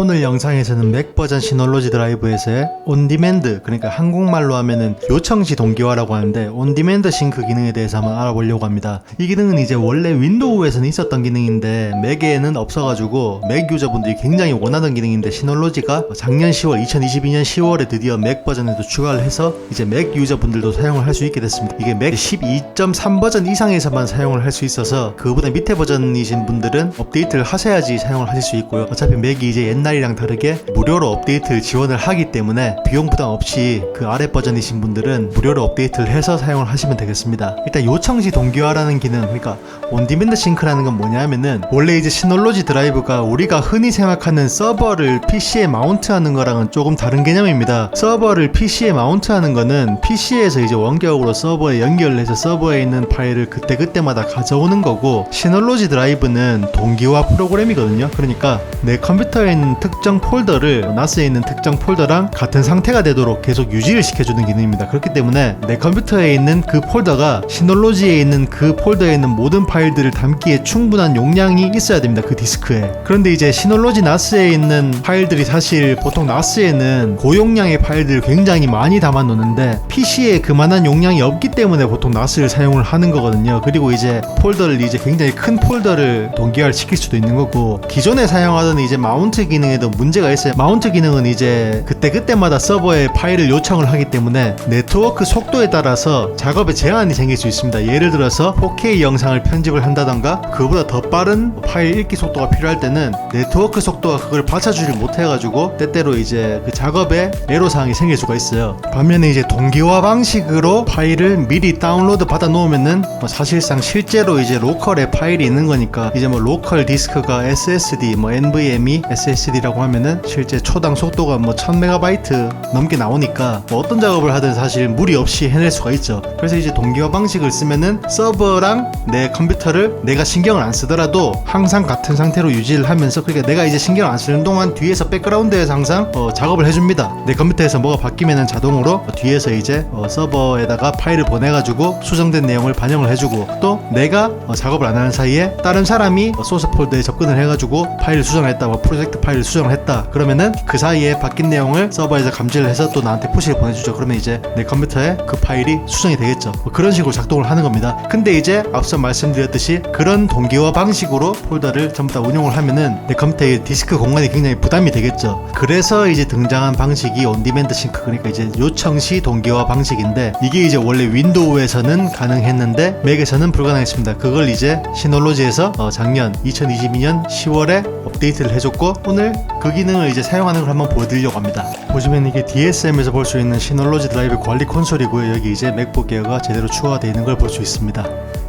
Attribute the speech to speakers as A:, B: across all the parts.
A: 오늘 영상에서는 맥 버전 시놀로지 드라이브에서의 온디맨드 그러니까 한국말로 하면은 요청시 동기화라고 하는데 온디맨드 싱크 기능에 대해서 한번 알아보려고 합니다. 이 기능은 이제 원래 윈도우에서는 있었던 기능인데 맥에는 없어가지고 맥 유저분들이 굉장히 원하던 기능인데 시놀로지가 작년 10월 2022년 10월에 드디어 맥 버전에도 추가를 해서 이제 맥 유저분들도 사용을 할 수 있게 됐습니다. 이게 맥 12.3 버전 이상에서만 사용을 할 수 있어서 그보다 밑에 버전이신 분들은 업데이트를 하셔야지 사용을 하실 수 있고요. 어차피 맥이 이제 옛날 이랑 다르게 무료로 업데이트를 지원을 하기 때문에 비용 부담 없이 그 아래 버전이신 분들은 무료로 업데이트를 해서 사용을 하시면 되겠습니다. 일단 요청시 동기화라는 기능, 그러니까 온디맨드 싱크라는 건 뭐냐면은 원래 이제 시놀로지 드라이브가 우리가 흔히 생각하는 서버를 PC에 마운트하는 거랑은 조금 다른 개념입니다. 서버를 PC에 마운트하는 거는 PC에서 이제 원격으로 서버에 연결해서 서버에 있는 파일을 그때그때마다 가져오는 거고 시놀로지 드라이브는 동기화 프로그램이거든요. 그러니까 내 컴퓨터에 있는 특정 폴더를 나스에 있는 특정 폴더랑 같은 상태가 되도록 계속 유지를 시켜주는 기능입니다. 그렇기 때문에 내 컴퓨터에 있는 그 폴더가 시놀로지에 있는 그 폴더에 있는 모든 파일들을 담기에 충분한 용량이 있어야 됩니다. 그 디스크에. 그런데 이제 시놀로지 나스에 있는 파일들이 사실 보통 나스에는 고용량의 파일들을 굉장히 많이 담아 놓는데 PC에 그만한 용량이 없기 때문에 보통 나스를 사용을 하는 거거든요. 그리고 이제 폴더를 이제 굉장히 큰 폴더를 동기화를 시킬 수도 있는 거고 기존에 사용하던 이제 마운트 기능 에도 문제가 있어요. 마운트 기능은 이제 그때 그때마다 서버에 파일을 요청을 하기 때문에 네트워크 속도에 따라서 작업에 제한이 생길 수 있습니다. 예를 들어서 4K 영상을 편집을 한다던가 그보다 더 빠른 파일 읽기 속도가 필요할 때는 네트워크 속도가 그걸 받쳐주지 못해가지고 때때로 이제 그 작업에 애로 사항이 생길 수가 있어요. 반면에 이제 동기화 방식으로 파일을 미리 다운로드 받아 놓으면은 뭐 사실상 실제로 이제 로컬에 파일이 있는 거니까 이제 뭐 로컬 디스크가 SSD 뭐 NVMe SSD 라고 하면은 실제 초당 속도가 뭐 1000MB 넘게 나오니까 뭐 어떤 작업을 하든 사실 무리 없이 해낼 수가 있죠. 그래서 이제 동기화 방식을 쓰면은 서버랑 내 컴퓨터를 내가 신경을 안 쓰더라도 항상 같은 상태로 유지를 하면서 그러니까 내가 이제 신경 안 쓰는 동안 뒤에서 백그라운드에서 항상 어, 작업을 해줍니다. 내 컴퓨터에서 뭐가 바뀌면은 자동으로 뒤에서 이제 어, 서버에다가 파일을 보내가지고 수정된 내용을 반영을 해주고 또 내가 어, 작업을 안 하는 사이에 다른 사람이 어, 소스 폴더에 접근을 해가지고 파일을 수정을 했다, 뭐 프로젝트 파일 을 수정을 했다. 그러면은 그 사이에 바뀐 내용을 서버에서 감지를 해서 또 나한테 푸시를 보내주죠. 그러면 이제 내 컴퓨터에 그 파일이 수정이 되겠죠. 뭐 그런 식으로 작동을 하는 겁니다. 근데 이제 앞서 말씀드렸듯이 그런 동기화 방식으로 폴더를 전부 다 운용을 하면은 내 컴퓨터의 디스크 공간이 굉장히 부담이 되겠죠. 그래서 이제 등장한 방식이 온디맨드 싱크 그러니까 이제 요청 시 동기화 방식인데 이게 이제 원래 윈도우에서는 가능했는데 맥에서는 불가능했습니다. 그걸 이제 시놀로지에서 어, 작년 2022년 10월에 업데이트를 해줬고 오늘 그 기능을 이제 사용하는 걸 한번 보여드리려고 합니다. 보시면 이게 DSM에서 볼 수 있는 시놀로지 드라이브 관리 콘솔이고요. 여기 이제 맥북 기어가 제대로 추가되어 있는 걸 볼 수 있습니다.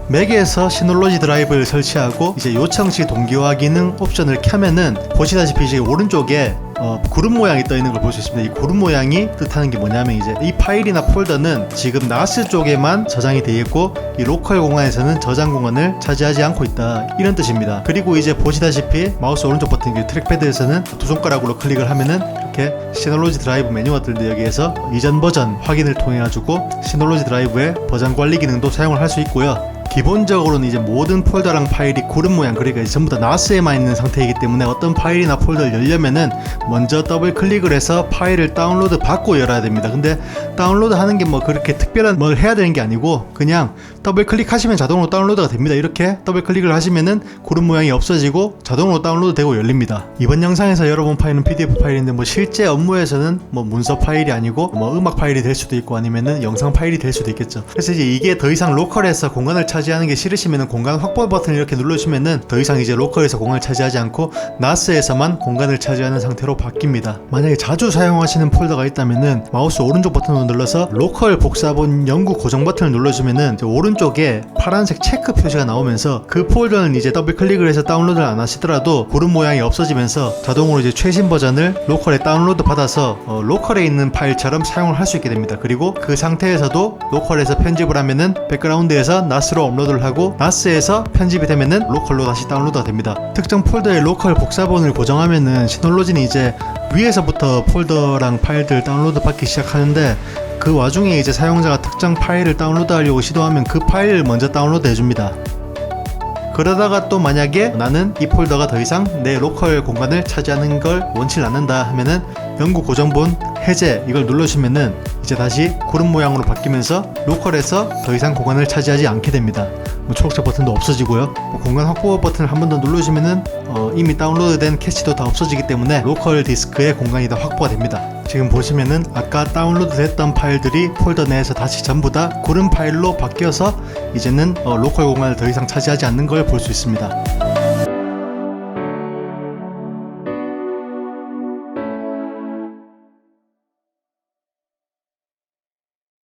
A: 맥에서 시놀로지 드라이브를 설치하고 이제 요청 시 동기화 기능 옵션을 켜면은 보시다시피 이제 오른쪽에 어, 구름 모양이 떠 있는 걸 볼 수 있습니다. 이 구름 모양이 뜻하는 게 뭐냐면 이제 이 파일이나 폴더는 지금 나스 쪽에만 저장이 되어 있고 이 로컬 공간에서는 저장 공간을 차지하지 않고 있다 이런 뜻입니다. 그리고 이제 보시다시피 마우스 오른쪽 버튼 그 트랙패드에서는 두 손가락으로 클릭을 하면은 이렇게 시놀로지 드라이브 메뉴가 뜨는데 여기에서 이전 버전 확인을 통해 가지고 시놀로지 드라이브의 버전 관리 기능도 사용을 할 수 있고요. 기본적으로는 이제 모든 폴더랑 파일이 구름 모양 그러니까 전부 다 나스에만 있는 상태이기 때문에 어떤 파일이나 폴더를 열려면은 먼저 더블 클릭을 해서 파일을 다운로드 받고 열어야 됩니다. 근데 다운로드 하는 게 뭐 그렇게 특별한 뭘 해야 되는 게 아니고 그냥 더블 클릭하시면 자동으로 다운로드가 됩니다. 이렇게 더블 클릭을 하시면은 구름 모양이 없어지고 자동으로 다운로드 되고 열립니다. 이번 영상에서 여러분 파일은 PDF 파일인데 뭐 실제 업무에서는 뭐 문서 파일이 아니고 뭐 음악 파일이 될 수도 있고 아니면은 영상 파일이 될 수도 있겠죠. 그래서 이제 이게 더 이상 로컬에서 공간을 차지하는 게 싫으시면은 공간 확보 버튼을 이렇게 누르시면은 더 이상 이제 로컬에서 공간을 차지하지 않고 나스에서만 공간을 차지하는 상태로 바뀝니다. 만약에 자주 사용하시는 폴더가 있다면은 마우스 오른쪽 버튼을 눌러서 로컬 복사본 연구 고정 버튼을 눌러주면은 이제 오른쪽에 파란색 체크 표시가 나오면서 그 폴더는 이제 더블 클릭을 해서 다운로드를 안 하시더라도 구름 모양이 없어지면서 자동으로 이제 최신 버전을 로컬에 다운로드 받아서 어, 로컬에 있는 파일처럼 사용을 할 수 있게 됩니다. 그리고 그 상태에서도 로컬에서 편집을 하면은 백그라운드에서 나스로 업로드를 하고 나스에서 편집이 되면은 로컬로 다시 다운로드가 됩니다. 특정 폴더에 로컬 복사본을 고정하면은 시놀로지는 이제 위에서부터 폴더랑 파일들 다운로드 받기 시작하는데 그 와중에 이제 사용자가 특정 파일을 다운로드 하려고 시도하면 그 파일을 먼저 다운로드 해줍니다. 그러다가 또 만약에 나는 이 폴더가 더 이상 내 로컬 공간을 차지하는 걸 원치 않는다 하면은 영구 고정본 해제 이걸 눌러주면은 이제 다시 구름 모양으로 바뀌면서 로컬에서 더 이상 공간을 차지하지 않게 됩니다. 뭐 초록색 버튼도 없어지고요. 뭐 공간 확보 버튼을 한 번더 누르시면은 어, 이미 다운로드된 캐치도 다 없어지기 때문에 로컬 디스크의 공간이 다 확보가 됩니다. 지금 보시면은 아까 다운로드 됐던 파일들이 폴더 내에서 다시 전부 다 구름 파일로 바뀌어서 이제는 어, 로컬 공간을 더 이상 차지하지 않는 걸 볼 수 있습니다.